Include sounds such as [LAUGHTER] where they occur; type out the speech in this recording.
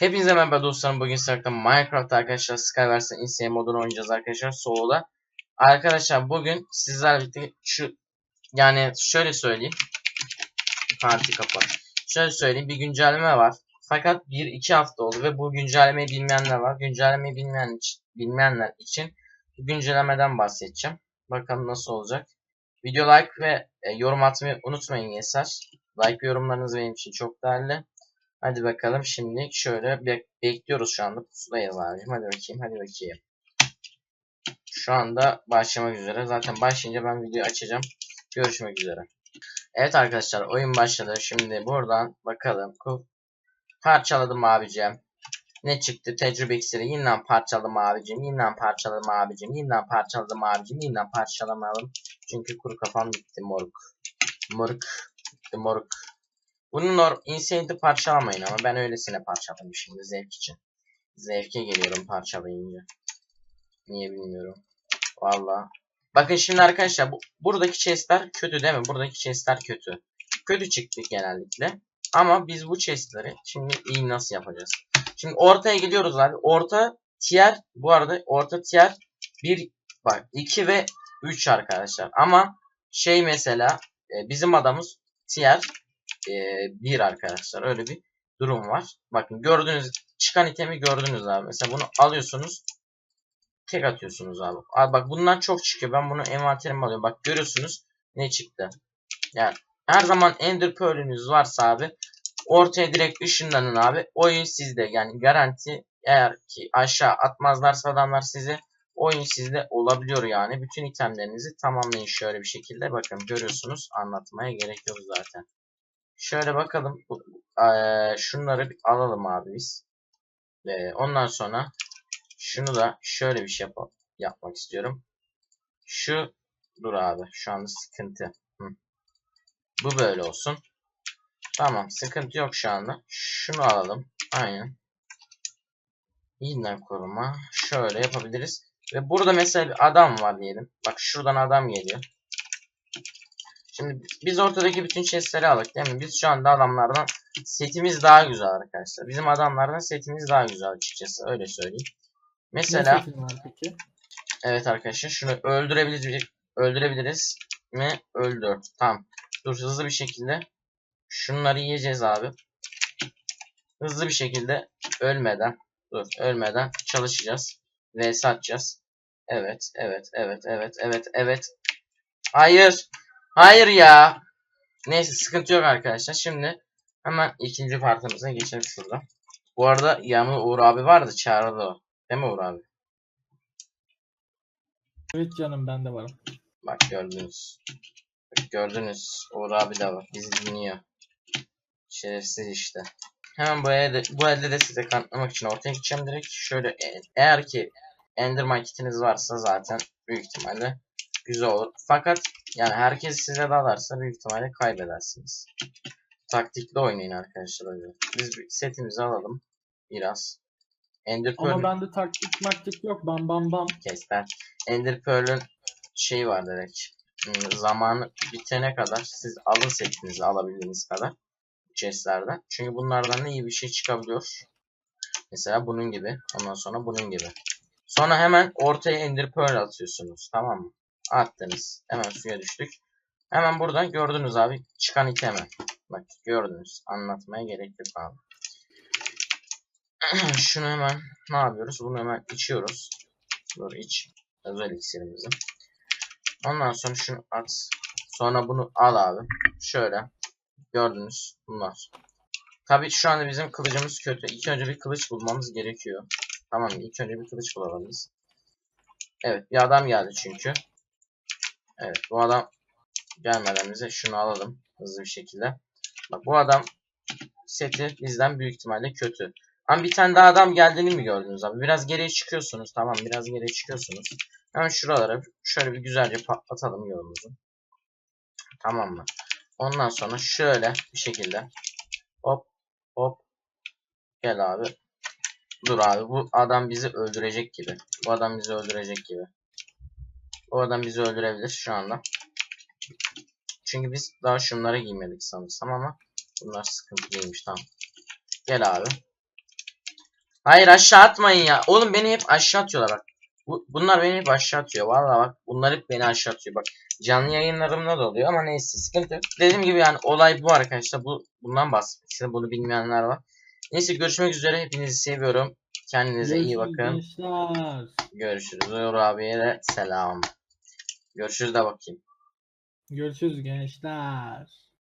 Hepinize merhaba dostlarım. Bugün sizlerle Minecraft arkadaşlar Skyverse'ın Insane modunu oynayacağız arkadaşlar. Solo'da. Arkadaşlar bugün sizlerle birlikte şu yani şöyle söyleyeyim. Parti kapat. Şöyle söyleyeyim bir güncelleme var. Fakat 1-2 hafta oldu ve bu güncellemeyi bilmeyenler var. Güncellemeyi bilmeyen bilmeyenler için bu güncellemeden bahsedeceğim. Bakalım nasıl olacak. Video like ve e, yorum atmayı unutmayın yeter. Like ve yorumlarınız benim için çok değerli. Hadi bakalım şimdi şöyle bek bekliyoruz şu anda pusulayız abicim. Hadi bakayım hadi bakayım. Şu anda başlamak üzere. Zaten başlayınca ben videoyu açacağım. Görüşmek üzere. Evet arkadaşlar oyun başladı. Şimdi buradan bakalım. Parçaladım abicim. Ne çıktı? Tecrübe iksiri. Yeniden parçaladım abicim. Yeniden parçaladım abicim. Yeniden parçaladım abicim. Yeniden parçalamayalım. Çünkü kuru kafam bitti moruk. Moruk. Moruk. Bunun or Insane'de parçalamayın ama ben öylesine parçaladım şimdi zevk için. Zevke geliyorum parçalayınca. Niye bilmiyorum. Valla. Bakın şimdi arkadaşlar bu, buradaki chestler kötü değil mi? Buradaki chestler kötü. Kötü çıktı genellikle. Ama biz bu chestleri şimdi iyi nasıl yapacağız? Şimdi ortaya gidiyoruz abi. Orta tier bu arada orta tier 1 bak 2 ve 3 arkadaşlar. Ama şey mesela e, bizim adamız tier e, bir arkadaşlar. Öyle bir durum var. Bakın gördüğünüz çıkan itemi gördünüz abi. Mesela bunu alıyorsunuz. Tek atıyorsunuz abi. Abi bak bundan çok çıkıyor. Ben bunu envanterime alıyorum. Bak görüyorsunuz ne çıktı. Yani her zaman Ender Pearl'ünüz varsa abi ortaya direkt ışınlanın abi. Oyun sizde. Yani garanti eğer ki aşağı atmazlarsa adamlar size oyun sizde olabiliyor yani. Bütün itemlerinizi tamamlayın şöyle bir şekilde. Bakın görüyorsunuz. Anlatmaya gerek yok zaten. Şöyle bakalım. Eee, şunları alalım abi biz. Ondan sonra şunu da şöyle bir şey yap yapmak istiyorum. Şu dur abi. Şu anda sıkıntı. Bu böyle olsun. Tamam. Sıkıntı yok şu anda. Şunu alalım. Aynen. Yeniden koruma. Şöyle yapabiliriz. Ve burada mesela bir adam var diyelim. Bak şuradan adam geliyor. Şimdi biz ortadaki bütün chestleri aldık değil mi? Biz şu anda adamlardan setimiz daha güzel arkadaşlar. Bizim adamlardan setimiz daha güzel açıkçası. Öyle söyleyeyim. Mesela evet arkadaşlar şunu öldürebiliriz öldürebiliriz mi? Öldür. Tamam. Dur hızlı bir şekilde şunları yiyeceğiz abi. Hızlı bir şekilde ölmeden dur ölmeden çalışacağız ve satacağız. Evet, evet, evet, evet, evet, evet. Hayır. Hayır ya. Neyse sıkıntı yok arkadaşlar. Şimdi hemen ikinci partimize geçelim şurada. Bu arada yanımda Uğur abi vardı. Çağırdı o. Değil mi Uğur abi? Evet canım ben de varım. Bak gördünüz. Bak gördünüz. Uğur abi de var. Bizi dinliyor. Şerefsiz işte. Hemen bu elde, bu elde de size kanıtlamak için ortaya gideceğim direkt. Şöyle e- eğer ki Enderman kitiniz varsa zaten büyük ihtimalle güzel olur. Fakat yani herkes size dalarsa büyük ihtimalle kaybedersiniz. Taktikli oynayın arkadaşlar öyle. Biz bir setimizi alalım. Biraz. Ender Pearl Ama bende taktik maktik yok. Bam bam bam. kesten. Ender Pearl'ün şeyi var direkt. Hmm, Zamanı bitene kadar siz alın setinizi alabildiğiniz kadar chestlerden. Çünkü bunlardan da iyi bir şey çıkabiliyor. Mesela bunun gibi. Ondan sonra bunun gibi. Sonra hemen ortaya Ender Pearl atıyorsunuz. Tamam mı? Attınız. Hemen suya düştük. Hemen buradan gördünüz abi çıkan itemi. Bak gördünüz. Anlatmaya gerek yok abi. [CLEARS THROAT] Şunu hemen ne yapıyoruz? Bunu hemen içiyoruz. Dur iç. Özel iksirimizi. Ondan sonra şunu at. Sonra bunu al abi. Şöyle. Gördünüz. Bunlar. Tabii şu anda bizim kılıcımız kötü. İlk önce bir kılıç bulmamız gerekiyor. Tamam? İlk önce bir kılıç bulalım biz. Evet. Bir adam geldi çünkü. Evet. Bu adam gelmeden bize şunu alalım. Hızlı bir şekilde. Bak bu adam seti bizden büyük ihtimalle kötü. Ama bir tane daha adam geldiğini mi gördünüz abi? Biraz geriye çıkıyorsunuz. Tamam biraz geriye çıkıyorsunuz. Hemen şuralara şöyle bir güzelce patlatalım yolumuzu. Tamam mı? Ondan sonra şöyle bir şekilde hop hop gel abi. Dur abi bu adam bizi öldürecek gibi. Bu adam bizi öldürecek gibi. Bu adam bizi öldürebilir şu anda. Çünkü biz daha şunları giymedik sanırsam ama bunlar sıkıntı değilmiş tamam. Gel abi. Hayır aşağı atmayın ya. Oğlum beni hep aşağı atıyorlar bak. Bu, bunlar beni hep aşağı atıyor. Vallahi bak bunlar hep beni aşağı atıyor. Bak canlı yayınlarımda da oluyor ama neyse sıkıntı yok. Dediğim gibi yani olay bu arkadaşlar. Bu bundan bahsetmek istedim. Bunu bilmeyenler var. Neyse görüşmek üzere. Hepinizi seviyorum. Kendinize iyi Görüşürüz bakın. Gençler. Görüşürüz. Uğur abiye de selam. Görüşürüz de bakayım. Görüşürüz gençler.